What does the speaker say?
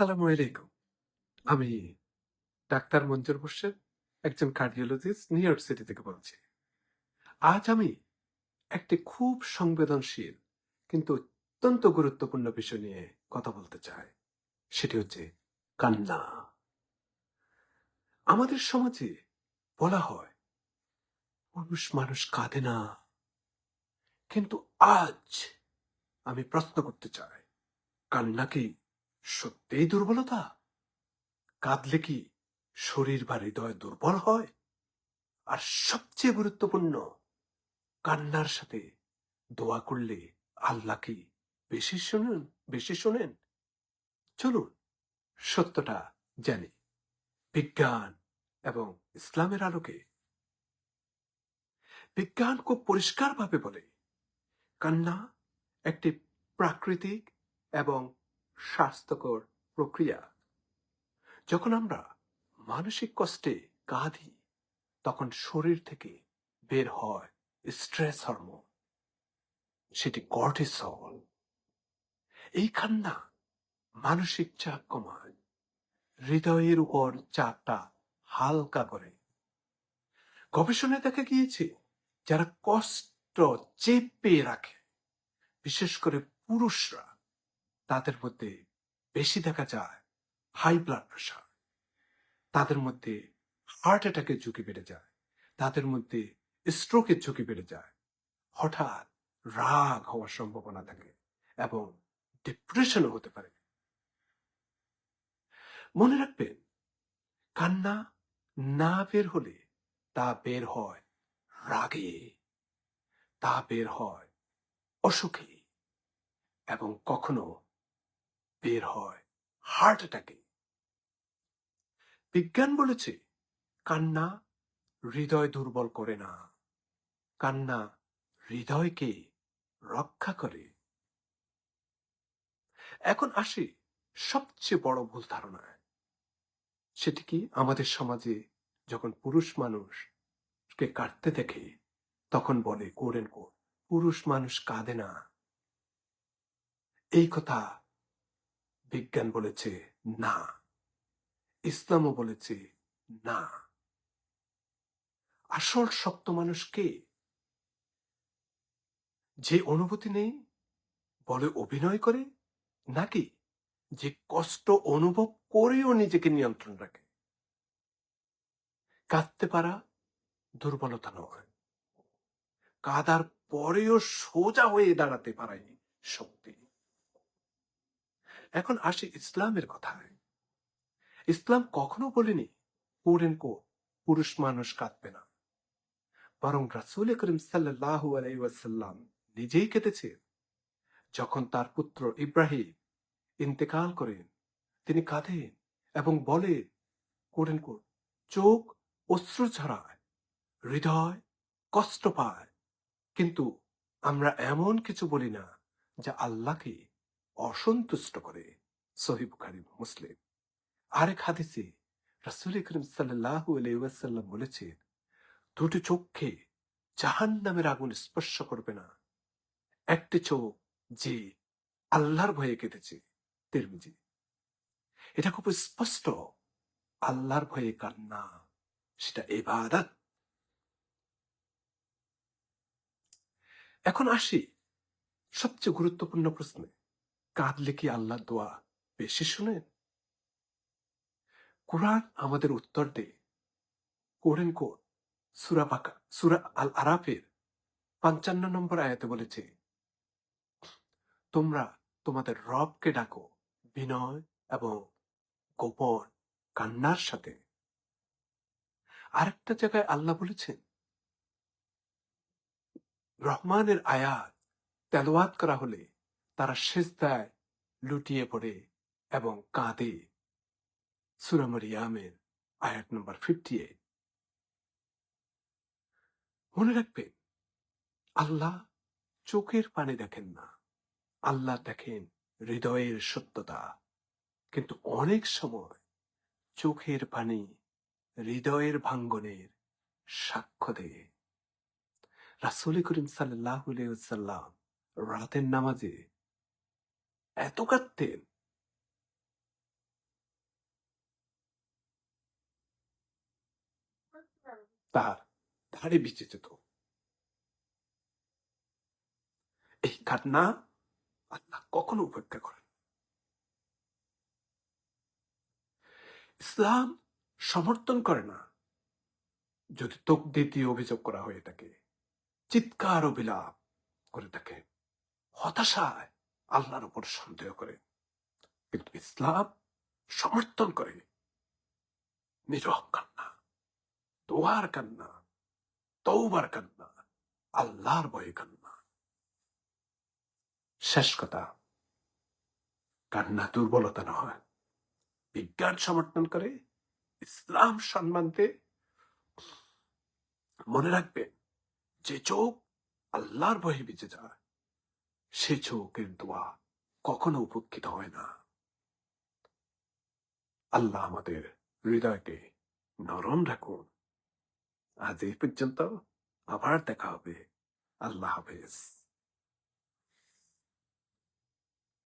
আলাইকুম আমি ডাক্তার মঞ্জুর মোর্শেদ, একজন কার্ডিওলজিস্ট নিউ ইয়র্ক সিটি থেকে বলছি। আজ আমি একটি খুব সংবেদনশীল কিন্তু অত্যন্ত গুরুত্বপূর্ণ বিষয় নিয়ে কথা বলতে চাই। সেটি হচ্ছে কান্না। আমাদের সমাজে বলা হয় পুরুষ মানুষ কাঁদে না। কিন্তু আজ আমি প্রশ্ন করতে চাই, কান্না কি সত্যিই দুর্বলতা? কাঁদলে কি শরীর বা হৃদয় দুর্বল হয়? আর সবচেয়ে গুরুত্বপূর্ণ, কান্নার সাথে দোয়া করলে আল্লাহ কি বেশি শোনেন বেশি শোনেন? চলুন, সত্যটা জানি। বিজ্ঞান এবং ইসলামের আলোকে। বিজ্ঞান খুব পরিষ্কারভাবে বলে, কান্না একটি প্রাকৃতিক এবং স্বাস্থ্যকর প্রক্রিয়া। যখন আমরা মানসিক কষ্টে কাঁদি তখন শরীর থেকে বের হয় স্ট্রেস হরমোন। সেটি কর্টিসল। এই কান্না মানসিক চাপ কমায়, হৃদয়ের উপর চাপটা হালকা করে। গবেষণায় দেখা গিয়েছে, যারা কষ্ট চেপে রাখে, বিশেষ করে পুরুষরা তাদের মধ্যে বেশি দেখা যায় হাই ব্লাড প্রেশার তাদের মধ্যে হার্ট অ্যাটাকের ঝুঁকি বেড়ে যায়। তাদের মধ্যে স্ট্রোকের ঝুঁকি বেড়ে যায়। হঠাৎ রাগ হওয়ার সম্ভাবনা থাকে এবং ডিপ্রেশনও হতে পারে। মনে রাখবেন, কান্না না বের হলে তা বের হয় রাগে। তা বের হয় অসুখে এবং কখনো বের হয় হার্ট অ্যাটাকে বিজ্ঞান বলেছে, কান্না হৃদয় দুর্বল করে না। কান্না হৃদয়কে রক্ষা করে। এখন আসি সবচেয়ে বড় ভুল ধারণায়। সেটি কি আমাদের সমাজে যখন পুরুষ মানুষকে কাটতে দেখে, তখন বলে কোরেন কো পুরুষ মানুষ কাঁদে না এই কথা বিজ্ঞান বলেছে, না। ইসলামও বলেছে, না। আসল শক্ত মানুষ কে? যে অনুভূতি নেই, বলে অভিনয় করে, নাকি যে কষ্ট অনুভব করেও নিজেকে নিয়ন্ত্রণ রাখে? কাঁদতে পারা দুর্বলতা নয়। কাদার পরেও সোজা হয়ে দাঁড়াতে পারাই শক্তি। এখন আসি ইসলামের কথায়। ইসলাম কখনো বলেনি কোরেন কো পুরুষ মানুষ কাঁদবে না। বরং রাসুল করিম সাল্লাহু আলাইসাল্লাম নিজেই কেঁদেছে যখন তার পুত্র ইব্রাহিম ইন্তেকাল করেন, তিনি কাঁদেন এবং বলে কোরেন কো চোখ অশ্রু ঝরায়, হৃদয় কষ্ট পায়। কিন্তু আমরা এমন কিছু বলি না যা আল্লাহকে অসন্তুষ্ট করে সহি বুখারি মুসলিম। আরেক হাদিসে রাসুল করিম সাল্লাহ আলাইসাল্লাম বলেছেন, দুটি চোখে জাহান নামের আগুন স্পর্শ করবে না। একটি চোখ যে আল্লাহর ভয়ে কেঁদেছে, তিরমিজি। এটা খুব স্পষ্ট, আল্লাহর ভয়ে কান্না, সেটা এবাদাত এখন আসি সবচেয়ে গুরুত্বপূর্ণ প্রশ্নে। কাঁদলে কি আল্লাহ দোয়া বেশি শুনেন? কোরআন আমাদের উত্তর দেয়। কোরেন কোর সুরা পাকা সুরা আল আরাফের পঞ্চান্ন নম্বর আয়াতে বলেছে, তোমরা তোমাদের রবকে ডাকো বিনয় এবং গোপন কান্নার সাথে। আরেকটা জায়গায় আল্লাহ বলেছেন, রহমানের আয়াত তেলোয়াত করা হলে তারা সেজদায় লুটিয়ে পড়ে এবং কাঁদে। সুরামরিয়ামের আয়াত নম্বর ফিফটি এইট মনে রাখবেন, আল্লাহ চোখের পানে দেখেন না। আল্লাহ দেখেন হৃদয়ের সত্যতা। কিন্তু অনেক সময় চোখের পানি হৃদয়ের ভাঙ্গনের সাক্ষ্য দেয়। রাসুল করিম সাল্লাহ সাল্লাম রাতের নামাজে এত কাঁদতেন তার ধারে বিচে যেত এই কান্না আল্লাহ কখনো উপেক্ষা করেন ইসলাম সমর্থন করে না যদি তোক দিয়ে অভিযোগ করা হয়ে থাকে চিৎকার অভিলাপ করে থাকে হতাশায় আল্লাহর উপর সন্দেহ করে। কিন্তু ইসলাম সমর্থন করে। নিরহ কান্না, দোয়ার কান্না তৌবার কান্না, আল্লাহর ভয়ে কান্না। শেষ কথা, কান্না দুর্বলতা নয়। বিজ্ঞান সমর্থন করে, ইসলাম সম্মান দে মনে রাখবে যে চোখ আল্লাহর ভয়ে বেঁচে যায় সে চোখের দোয়া কখনো উপেক্ষিত হয় না আল্লাহ আমাদের হৃদয়কে নরম রাখুন আজ এই পর্যন্ত আবার দেখা হবে আল্লাহ হাফেজ